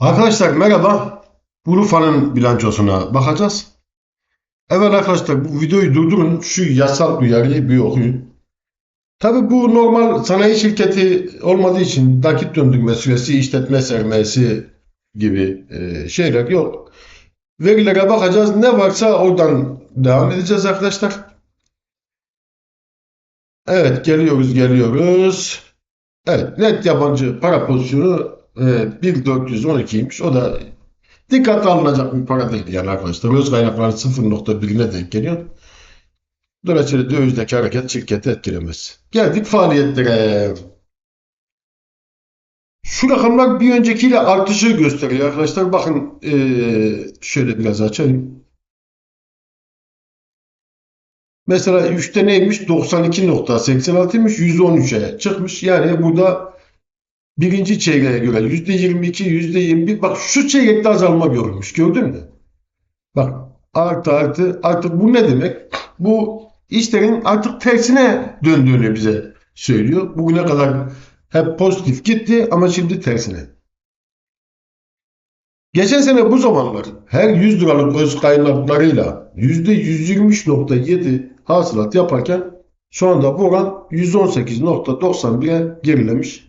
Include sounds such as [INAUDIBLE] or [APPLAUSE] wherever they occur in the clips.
Arkadaşlar merhaba. Urfa'nın bilançosuna bakacağız. Evet arkadaşlar bu videoyu durdurun. Şu yasal uyarıyı bir okuyun. Tabi bu normal sanayi şirketi olmadığı için nakit döndürme süresi, işletme sermayesi gibi e, şeyler yok. Verilere bakacağız. Ne varsa oradan devam edeceğiz arkadaşlar. Evet geliyoruz geliyoruz. Evet net yabancı para pozisyonu e, 1.412'ymiş. O da dikkatli alınacak bir para değil yani arkadaşlar. Öz kaynakları 0.1'ine denk geliyor. Dolayısıyla dövizdeki hareket şirketi etkilemez. Geldik faaliyetlere. Şu rakamlar bir öncekiyle artışı gösteriyor arkadaşlar. Bakın e, şöyle biraz açayım. Mesela 3'te neymiş? 92.86'ymış. 113'e çıkmış. Yani burada birinci çeyreğe göre %22, %21. Bak şu çeyrekte azalma görülmüş. Gördün mü? Bak artı artı artık bu ne demek? Bu işlerin artık tersine döndüğünü bize söylüyor. Bugüne kadar hep pozitif gitti ama şimdi tersine. Geçen sene bu zamanlar her 100 liralık öz kaynaklarıyla %123.7 hasılat yaparken şu anda bu oran 118.91'e gerilemiş.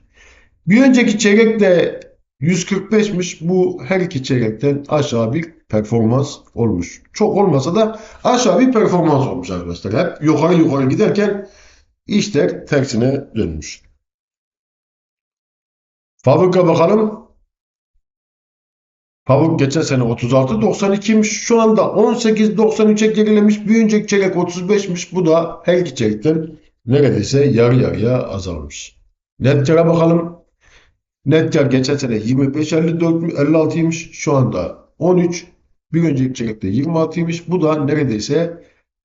Bir önceki çeyrekte 145'miş. Bu her iki çeyrekten aşağı bir performans olmuş. Çok olmasa da aşağı bir performans olmuş arkadaşlar. Hep yukarı yukarı giderken işler tersine dönmüş. Fabrika bakalım. Pamuk geçen sene 36.92'ymiş. Şu anda 18.93'e gerilemiş. Bir önceki çeyrek 35'miş. Bu da her iki çeyrekten neredeyse yarı yarıya azalmış. Net kâra bakalım. Net kar geçen sene 25.54'56'ymış. Şu anda 13. Bir önceki çeyrekte 26'ymış. Bu da neredeyse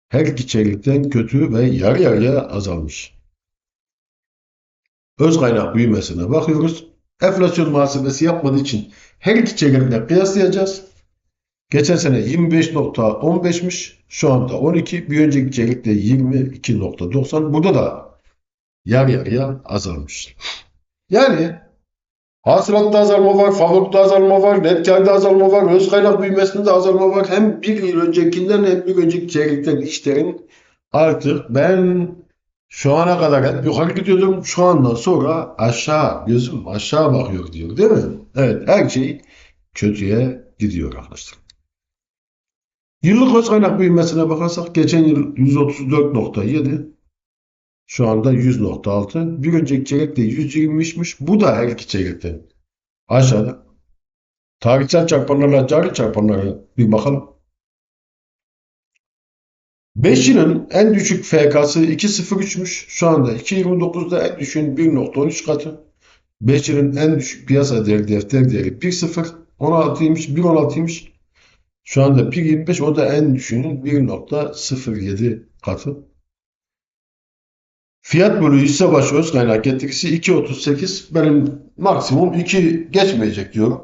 her iki çeyrekten kötü ve yarı yarıya azalmış. Öz kaynak büyümesine bakıyoruz. Enflasyon muhasebesi yapmadığı için her iki çeyrekle kıyaslayacağız. Geçen sene 25.15'miş. Şu anda 12. Bir önceki çeyrekte 22.90. Burada da yarı yarıya azalmış. Yani hasılatta azalma var, fabrikte azalma var, net karda azalma var, öz kaynak büyümesinde azalma var. Hem bir yıl öncekinden hem bir önceki çeyrekten işlerin artık ben şu ana kadar hep yukarı gidiyordum. Şu andan sonra aşağı, gözüm aşağı bakıyor diyor değil mi? Evet her şey kötüye gidiyor arkadaşlar. Yıllık öz kaynak büyümesine bakarsak geçen yıl 134.7 şu anda 100.6 bir önceki çeyrekte 120'miş bu da her iki çeyrekten aşağıda. Tarihsel çarpanlarla cari çarpanlara bir bakalım. 5 yılın en düşük FK'sı 2.03'müş. Şu anda 2.29'da en düşüğün 1.13 katı. 5 yılın en düşük piyasa değeri defter değeri 1.0. 16'ymış, 1.16'ymış. Şu anda 1.25 o da en düşüğünün 1.07 katı. Fiyat bölü hisse başı öz kaynak getirisi 2.38. Benim maksimum 2 geçmeyecek diyorum.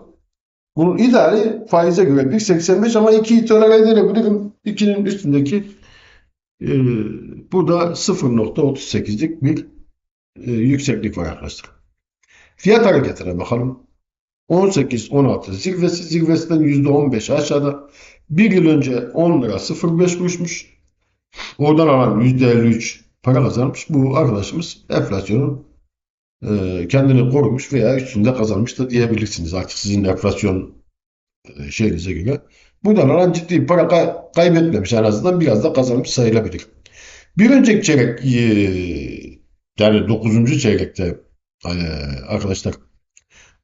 Bunun ideali faize göre 1.85 ama 2'yi tolere edebilirim. 2'nin üstündeki e, burada 0.38'lik bir e, yükseklik var arkadaşlar. Fiyat hareketine bakalım. 18-16 zirvesi zirvesinden %15 aşağıda. Bir yıl önce 10 lira 0.5 kuruşmuş. Oradan alan %53 para kazanmış. Bu arkadaşımız enflasyonun e, kendini korumuş veya üstünde kazanmış da diyebilirsiniz. Artık sizin enflasyon e, şeyinize göre. Buradan alan ciddi para kay- kaybetmemiş en azından biraz da kazanmış sayılabilir. Bir önceki çeyrek e, yani 9. çeyrekte e, arkadaşlar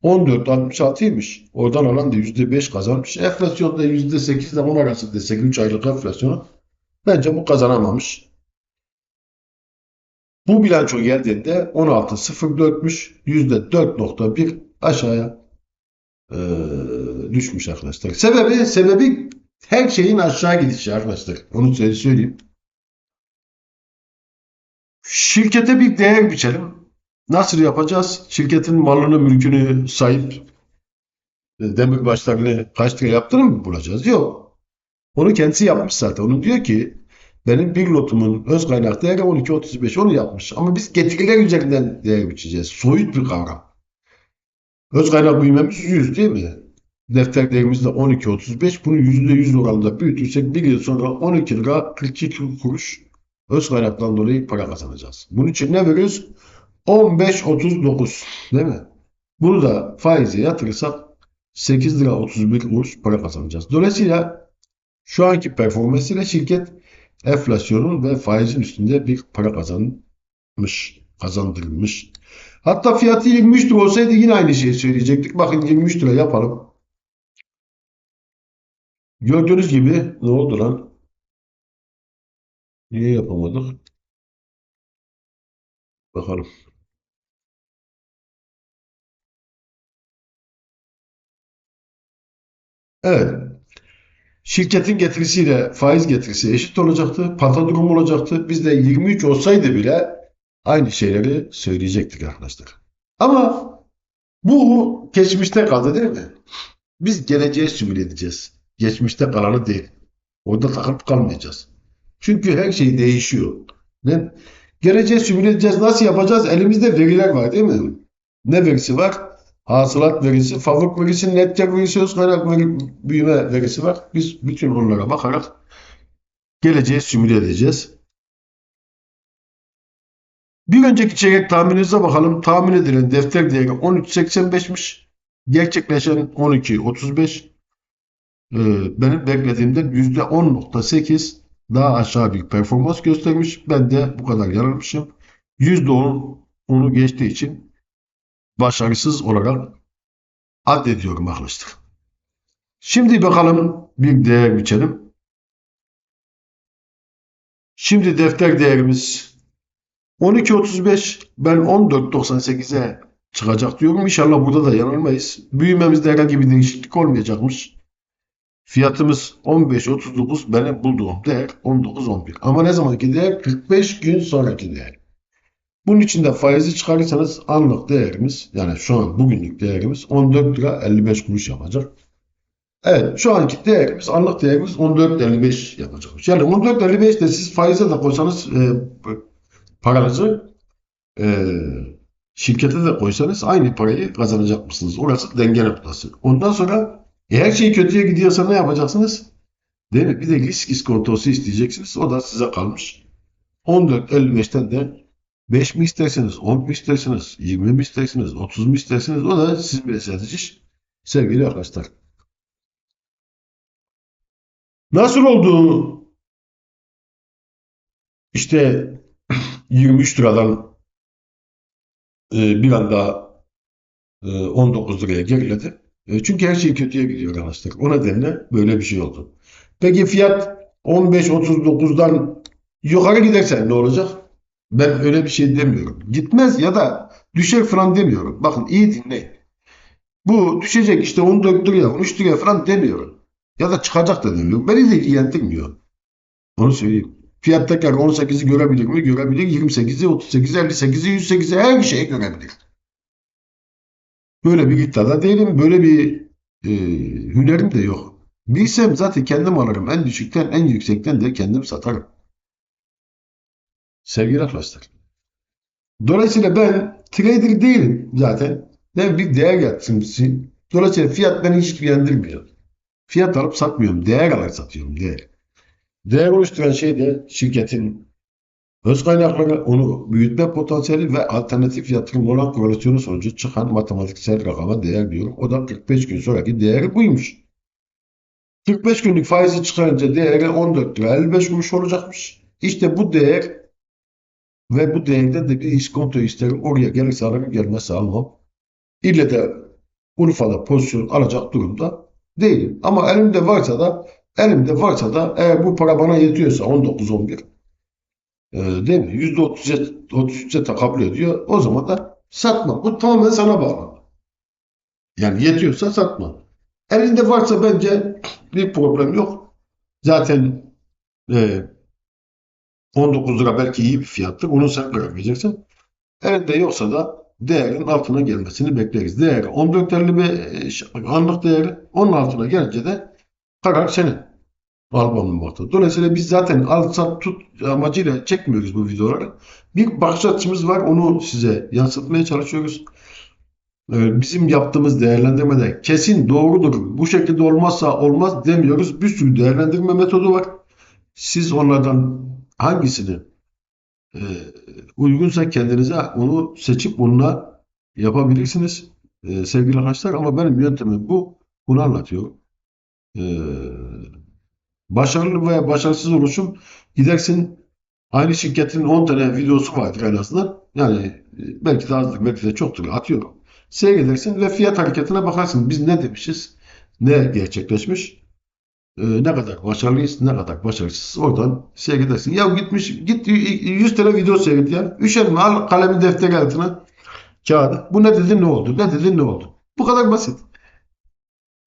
14.66'ymış. Oradan alan da %5 kazanmış. Enflasyon da %8 ile 10 arası desek 3 aylık enflasyonu bence bu kazanamamış. Bu bilanço geldiğinde 16.04'müş. %4.1 aşağıya e, düşmüş arkadaşlar. Sebebi sebebi her şeyin aşağı gidişi arkadaşlar. Onu size söyleyeyim. Şirkete bir değer biçelim. Nasıl yapacağız? Şirketin malını, mülkünü sahip e, demirbaşlarını kaç lira yaptığını mı bulacağız? Yok. Onu kendisi yapmış zaten. Onu diyor ki benim bir lotumun öz kaynak değeri 12.35 onu yapmış. Ama biz getiriler üzerinden değer biçeceğiz. Soyut bir kavram. Öz kaynak büyümemiz 100 değil mi? Defter değerimiz de 12.35. Bunu %100 oranında büyütürsek bir yıl sonra 12 lira 42 kuruş öz kaynaktan dolayı para kazanacağız. Bunun için ne veriyoruz? 15.39 değil mi? Bunu da faize yatırırsak 8 lira 31 kuruş para kazanacağız. Dolayısıyla şu anki performansıyla şirket enflasyonun ve faizin üstünde bir para kazanmış, kazandırılmış. Hatta fiyatı 23 lira olsaydı yine aynı şeyi söyleyecektik. Bakın 23 lira yapalım. Gördüğünüz gibi ne oldu lan? Niye yapamadık? Bakalım. Evet. Şirketin getirisiyle faiz getirisi eşit olacaktı. Pata durum olacaktı. Bizde 23 olsaydı bile aynı şeyleri söyleyecektik arkadaşlar. Ama bu geçmişte kaldı değil mi? Biz geleceğe simüle edeceğiz. Geçmişte kalanı değil. Orada takılıp kalmayacağız. Çünkü her şey değişiyor. Ne? Geleceğe simüle edeceğiz. Nasıl yapacağız? Elimizde veriler var değil mi? Ne verisi var? Hasılat verisi, fabrik verisi, net kar verisi, öz kaynak veri, büyüme verisi var. Biz bütün bunlara bakarak geleceği simüle edeceğiz. Bir önceki çeyrek tahmininize bakalım. Tahmin edilen defter değeri 13.85'miş. Gerçekleşen 12.35. Ee, benim beklediğimden %10.8 daha aşağı bir performans göstermiş. Ben de bu kadar yanılmışım. %10 onu geçtiği için başarısız olarak addediyorum arkadaşlar. Şimdi bakalım bir değer biçelim. Şimdi defter değerimiz 12.35 ben 14.98'e çıkacak diyorum. İnşallah burada da yanılmayız. Büyümemizde herhangi bir değişiklik olmayacakmış. Fiyatımız 15.39 benim bulduğum değer 19.11. Ama ne zamanki değer? 45 gün sonraki değer. Bunun için de faizi çıkarırsanız anlık değerimiz yani şu an bugünlük değerimiz 14 lira 55 kuruş yapacak. Evet şu anki değerimiz anlık değerimiz 14.55 yapacak. Yani 14.55 de siz faize de koysanız e, paranızı e, şirkete de koysanız aynı parayı kazanacak mısınız? Orası denge noktası. Ondan sonra e, her şey kötüye gidiyorsa ne yapacaksınız? Değil mi? Bir de risk iskontosu isteyeceksiniz. O da size kalmış. 14.55'ten de 5 mi isterseniz, 10 mu isterseniz, 20 mi isterseniz, 30 mu isterseniz o da sizin meseleniz iş. Sevgili arkadaşlar. Nasıl oldu? İşte [CLEARS THROAT] 23 liradan e, bir anda e, 19 liraya geriledi. E, çünkü her şey kötüye gidiyor arkadaşlar. O nedenle böyle bir şey oldu. Peki fiyat 15.39'dan yukarı giderse ne olacak? Ben öyle bir şey demiyorum. Gitmez ya da düşer falan demiyorum. Bakın iyi dinleyin. Bu düşecek işte 14 liraya, 13 liraya falan demiyorum. Ya da çıkacak da demiyorum. Beni de ilgilendirmiyor. Onu söyleyeyim. Fiyat tekrar 18'i görebilir mi? Görebilir. 28'i, 38'i, 58'i, 108'i her şeyi görebilir. Böyle bir iddiada değilim. Böyle bir e, hünerim de yok. Bilsem zaten kendim alırım. En düşükten en yüksekten de kendim satarım. Sevgili arkadaşlar. Dolayısıyla ben trader değilim zaten. Ben bir değer yatırımcısı. Dolayısıyla fiyat beni hiç ilgilendirmiyor. Fiyat alıp satmıyorum. Değer alarak satıyorum. Değer. Değer oluşturan şey de şirketin öz kaynakları, onu büyütme potansiyeli ve alternatif yatırım olan korelasyonu sonucu çıkan matematiksel rakama değer diyorum. O da 45 gün sonraki değeri buymuş. 45 günlük faizi çıkarınca değeri 14 lira 55 kuruş olacakmış. İşte bu değer ve bu değerde de bir iskonto isterim. Oraya gelirse alırım, gelmezse almam. İlle de Urfa'da pozisyon alacak durumda değilim. Ama elimde varsa da elimde varsa da eğer bu para bana yetiyorsa 19-11 e, değil mi? %33'e 33'e tekabül ediyor. O zaman da satma. Bu tamamen sana bağlı. Yani yetiyorsa satma. Elinde varsa bence bir problem yok. Zaten e, 19 lira belki iyi bir fiyattır. Onu sen karar vereceksin. Elinde yoksa da değerin altına gelmesini bekleriz. Değeri 14.50 anlık değeri onun altına gelince de karar senin. Almamakta. Dolayısıyla biz zaten al sat tut amacıyla çekmiyoruz bu videoları. Bir bakış açımız var. Onu size yansıtmaya çalışıyoruz. e, bizim yaptığımız değerlendirmede kesin doğrudur. Bu şekilde olmazsa olmaz demiyoruz. Bir sürü değerlendirme metodu var. Siz onlardan hangisini e, uygunsa kendinize onu seçip bununla yapabilirsiniz e, sevgili arkadaşlar. Ama benim yöntemim bu. Bunu anlatıyorum. E, başarılı veya başarısız oluşum gidersin aynı şirketin 10 tane videosu vardır en azından. Yani belki de azdır belki de çoktur atıyorum. Seyredersin ve fiyat hareketine bakarsın. Biz ne demişiz? Ne gerçekleşmiş? E, ne kadar başarılıyız, ne kadar başarısız oradan seyredersin. Ya gitmiş, git 100 tane video seyret ya. Üşenme al kalemi defteri altına, kağıdı. Bu ne dedi ne oldu, ne dedi ne oldu. Bu kadar basit.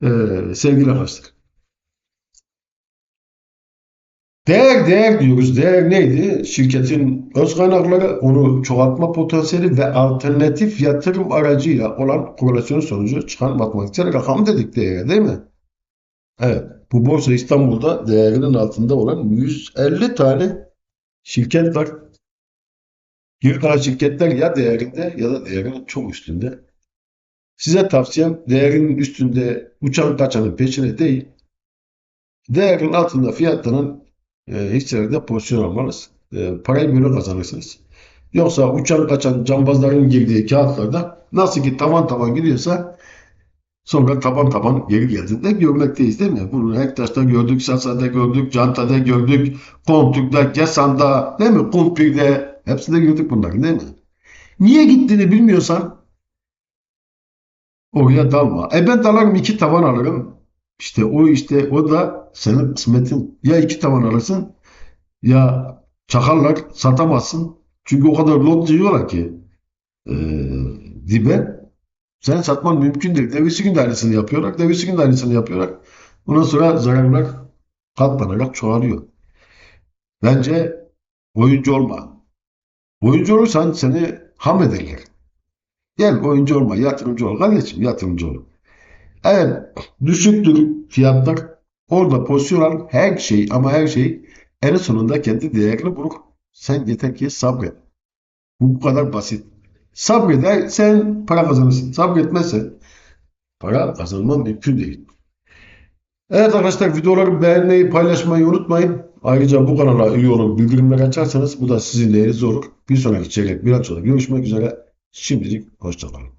Ee, sevgili arkadaşlar. Değer değer diyoruz. Değer neydi? Şirketin öz kaynakları, onu çoğaltma potansiyeli ve alternatif yatırım aracıyla olan korelasyon sonucu çıkan matematiksel rakam dedik değere değil mi? Evet. Bu borsa İstanbul'da değerinin altında olan 150 tane şirket var. Geri kalan şirketler ya değerinde ya da değerinin çok üstünde. Size tavsiyem değerinin üstünde uçan kaçanın peşine değil. Değerin altında fiyatlanan e, hisselerde pozisyon almanız. E, parayı böyle kazanırsınız. Yoksa uçan kaçan cambazların girdiği kağıtlarda nasıl ki tavan tavan gidiyorsa Sonra taban taban geri geldiğinde görmekteyiz değil mi? Bunu Hektaş'ta gördük, Sasa'da gördük, Canta'da gördük, Kontük'te, Kesan'da, değil mi? Kumpir'de, hepsinde gördük bunları değil mi? Niye gittiğini bilmiyorsan oraya dalma. E ben dalarım iki tavan alırım. İşte o işte o da senin kısmetin. Ya iki tavan alırsın ya çakarlar satamazsın. Çünkü o kadar lot diyorlar ki e, dibe. Sen satman mümkün değil. Devisi gün de aynısını yapıyorlar. Devisi gün de aynısını yapıyorlar. Ondan sonra zararlar katlanarak çoğalıyor. Bence oyuncu olma. Oyuncu olursan seni ham ederler. Gel oyuncu olma, yatırımcı ol. Kardeşim yatırımcı ol. Evet, düşüktür fiyatlar. Orada pozisyon al. Her şey ama her şey en sonunda kendi değerini bulur. Sen yeter ki sabret. Bu kadar basit. Sabredersen para kazanırsın. Sabretmezsen para kazanman mümkün değil. Evet arkadaşlar videoları beğenmeyi, paylaşmayı unutmayın. Ayrıca bu kanala üye olup bildirimleri açarsanız bu da sizin değeriniz olur. Bir sonraki çeyrek bir sonra görüşmek üzere. Şimdilik hoşçakalın.